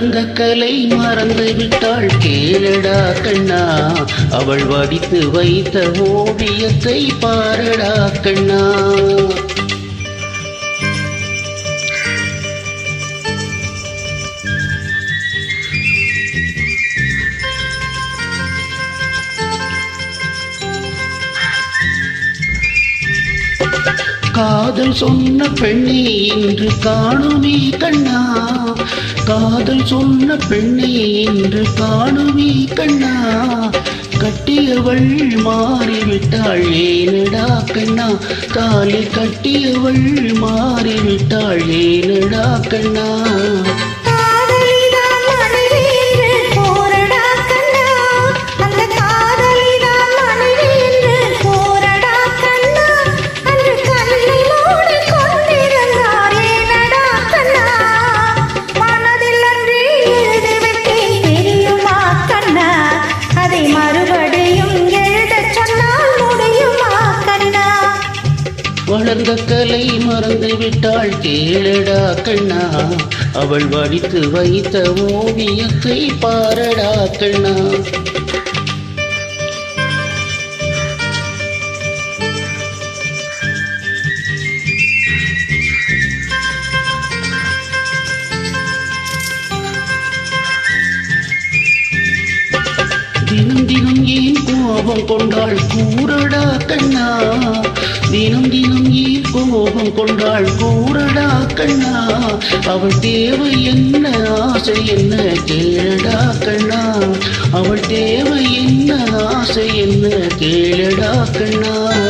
வளர்ந்த கலை மறந்து விட்டாள் கேளடா கண்ணா. அவள் வடித்து வைத்த ஓவியத்தை பாரடா கண்ணா. காதல் சொன்ன பெண்ணே இன்று காணுமே கண்ணா. காதல் சொன்ன பெண்ணே இன்று காணுமே கண்ணா. கட்டியவள் மாறிவிட்டாள் ஏனடா கண்ணா. தாலி கட்டியவள் மாறிவிட்டாள் ஏனடா கண்ணா. வளர்ந்த கலை மறந்து விட்டாள் கேளடா கண்ணா. அவள் வடித்து வைத்த ஓவியத்தை பாரடா கண்ணா. தினம் தினம் ஏன் கோபம் கொண்டாள் கூறடா கண்ணா. தினம் தினம் ஏன் கோபம் கொண்டாள் கூறடா கண்ணா. அவள் தேவை என்ன ஆசை என்ன கேளடா கண்ணா. அவள் தேவை என்ன ஆசை என்ன கேளடா கண்ணா.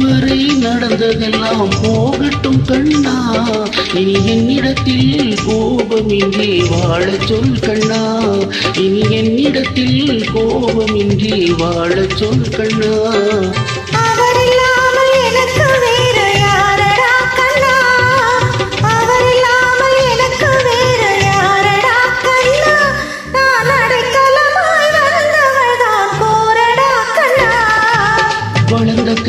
இதுவரை நடந்ததெல்லாம் போகட்டும் கண்ணா. இனி என்னிடத்தில் கோபமின்றி வாழச் சொல் கண்ணா. இனி என்னிடத்தில் கோபமின்றி வாழச் சொல் கண்ணா.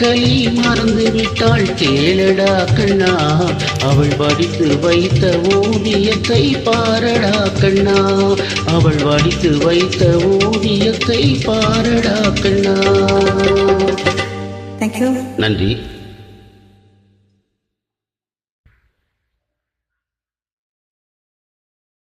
கலை மறந்து விட்டாள் கேளடா கண்ணா அவள் வடித்து வைத்த ஓவியத்தை பாரடா கண்ணா அவள் வடித்து வைத்த ஓவியத்தை பாரடா கண்ணா நன்றி.